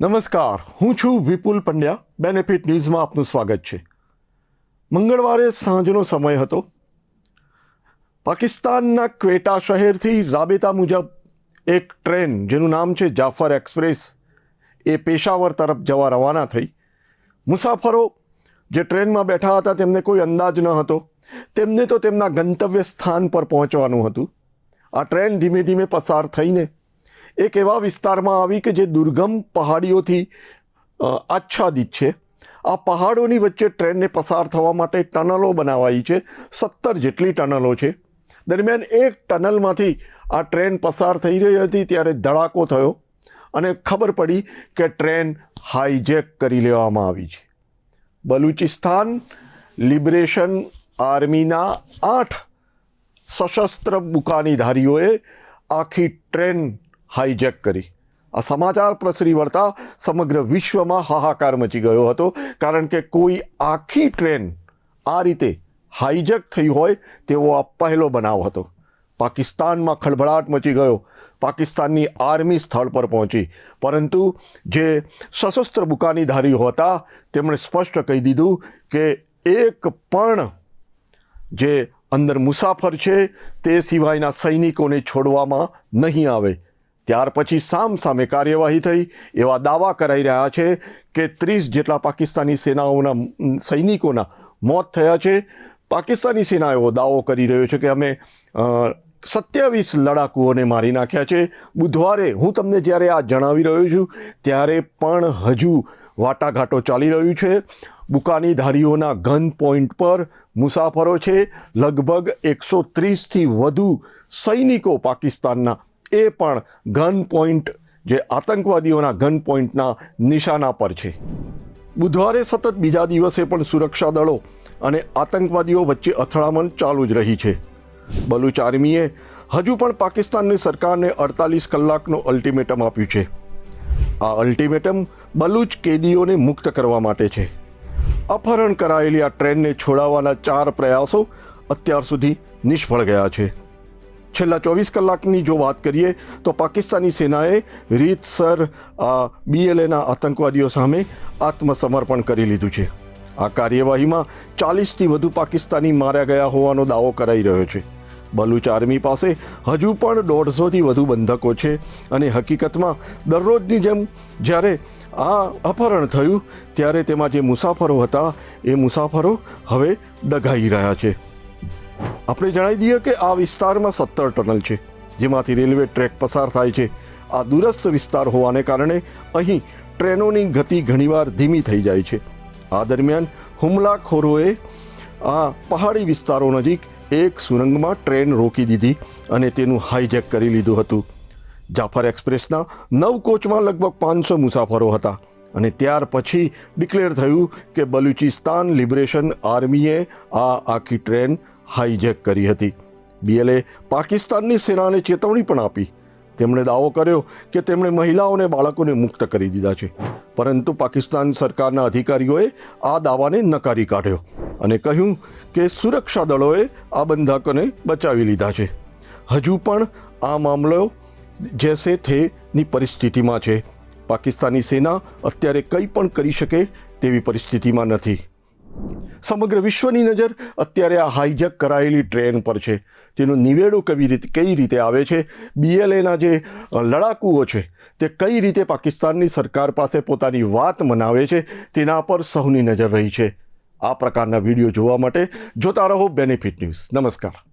નમસ્કાર, હું છું વિપુલ પંડ્યા. બેનિફિટ ન્યૂઝમાં આપનું સ્વાગત છે. મંગળવારે સાંજનો સમય હતો. પાકિસ્તાનના ક્વેટા શહેરથી રાબેતા મુજબ એક ટ્રેન, જેનું નામ છે જાફર એક્સપ્રેસ, એ પેશાવર તરફ જવા રવાના થઈ. મુસાફરો જે ટ્રેનમાં બેઠા હતા, તેમને કોઈ અંદાજ ન હતો. તેમને તો તેમના ગંતવ્ય સ્થાન પર પહોંચવાનું હતું. આ ટ્રેન ધીમે ધીમે પસાર થઈને એક એવા વિસ્તારમાં આવી કે જે દુર્ગમ પહાડીઓથી આચ્છાદિત છે. આ પહાડોની વચ્ચે ટ્રેનને પસાર થવા માટે ટનલો બનાવાઈ છે. સત્તર જેટલી ટનલો છે. દરમિયાન એક ટનલમાંથી આ ટ્રેન પસાર થઈ રહી હતી ત્યારે ધડાકો થયો અને ખબર પડી કે ટ્રેન હાઈજેક કરી લેવામાં આવી છે. બલુચિસ્તાન લિબરેશન આર્મીના આઠ સશસ્ત્ર બુકાનીધારીઓએ આખી ટ્રેન હાઈજેક કરી. આ સમાચાર પ્રસરી વળતા સમગ્ર વિશ્વમાં હાહાકાર મચી ગયો હતો, કારણ કે કોઈ આખી ટ્રેન આ રીતે હાઈજેક થઈ હોય તેવો આ પહેલો બનાવ હતો. પાકિસ્તાનમાં ખળભળાટ મચી ગયો. પાકિસ્તાનની આર્મી સ્થળ પર પહોંચી. પરંતુ જે સશસ્ત્ર બુકાનીધારીઓ હતા, તેમણે સ્પષ્ટ કહી દીધું કે એક પણ જે અંદર મુસાફર છે, તે સિવાયના સૈનિકોને છોડવામાં નહીં આવે. ત્યાર પછી સામ સામે કાર્યવાહી થઈ. એવા દાવા કરાઈ રહ્યા છે કે ત્રીસ જેટલા પાકિસ્તાની સેનાઓના સૈનિકોના મોત થયા છે. પાકિસ્તાની સેના એવો દાવો કરી રહ્યો છે કે અમે સત્યાવીસ લડાકુઓને મારી નાખ્યા છે. બુધવારે હું તમને જ્યારે આ જણાવી રહ્યો છું, ત્યારે પણ હજુ વાટાઘાટો ચાલી રહ્યું છે. બુકાનીધારીઓના ગન પોઈન્ટ પર મુસાફરો છે. લગભગ એકસો ત્રીસથી વધુ સૈનિકો પાકિસ્તાનના એ પણ ગન પોઈન્ટ, જે આતંકવાદીઓના ગન પોઈન્ટના નિશાના પર છે. બુધવારે સતત બીજા દિવસે પણ સુરક્ષા દળો અને આતંકવાદીઓ વચ્ચે અથડામણ ચાલુ જ રહી છે. બલુચ આર્મીએ હજુ પણ પાકિસ્તાનની સરકારને અડતાલીસ કલાકનો અલ્ટિમેટમ આપ્યું છે. આ અલ્ટિમેટમ બલુચ કેદીઓને મુક્ત કરવા માટે છે. અપહરણ કરાયેલી આ ટ્રેનને છોડાવવાના ચાર પ્રયાસો અત્યાર સુધી નિષ્ફળ ગયા છે. છેલ્લા ચોવીસ કલાકની જો વાત કરીએ તો પાકિસ્તાની સેનાએ રીતસર બીએલએના આતંકવાદીઓ સામે આત્મસમર્પણ કરી લીધું છે. આ કાર્યવાહીમાં ચાલીસથી વધુ પાકિસ્તાની માર્યા ગયા હોવાનો દાવો કરાઈ રહ્યો છે. બલુચ આર્મી પાસે હજુ પણ દોઢસોથી વધુ બંધકો છે અને હકીકતમાં દરરોજની જેમ જ્યારે આ અપહરણ થયું, ત્યારે તેમાં જે મુસાફરો હતા, એ મુસાફરો હવે ડઘાઈ રહ્યા છે. આપણે જણાવી દઈએ કે આ વિસ્તારમાં સત્તર ટનલ છે, જેમાંથી રેલવે ટ્રેક પસાર થાય છે. આ દૂરસ્થ વિસ્તાર હોવાને કારણે અહીં ટ્રેનોની ગતિ ઘણીવાર ધીમી થઈ જાય છે. આ દરમિયાન હુમલાખોરોએ આ પહાડી વિસ્તારો નજીક એક સુરંગમાં ટ્રેન રોકી દીધી અને તેનું હાઈજેક કરી લીધું હતું. જાફર એક્સપ્રેસના નવ કોચમાં લગભગ પાંચસો મુસાફરો હતા અને ત્યાર પછી ડિક્લેર થયું કે બલુચિસ્તાન લિબરેશન આર્મીએ આ આખી ટ્રેન હાઈજેક કરી હતી. બીએલએ પાકિસ્તાનની સેનાને ચેતવણી પણ આપી. તેમણે દાવો કર્યો કે તેમણે મહિલાઓને બાળકોને મુક્ત કરી દીધા છે. પરંતુ પાકિસ્તાન સરકારના અધિકારીઓએ આ દાવાને નકારી કાઢ્યો અને કહ્યું કે સુરક્ષા દળોએ આ બંધકોને બચાવી લીધા છે. હજુ પણ આ મામલો જેસે થેની પરિસ્થિતિમાં છે. પાકિસ્તાની સેના અત્યારે કંઈ પણ કરી શકે તેવી પરિસ્થિતિમાં નથી. સમગ્ર વિશ્વની નજર અત્યારે આ હાઈજેક કરાયેલી ટ્રેન પર છે. તેનું નિવેડો કેવી રીતે, કઈ રીતે આવે છે? બીએલએના જે લડાકુઓ છે, તે કઈ રીતે પાકિસ્તાનની સરકાર પાસે પોતાની વાત મનાવે છે, તેના પર સૌની નજર રહી છે. આ પ્રકારના વીડિયો જોવા માટે જોતા રહો બેનિફિટ ન્યૂઝ નમસ્કાર.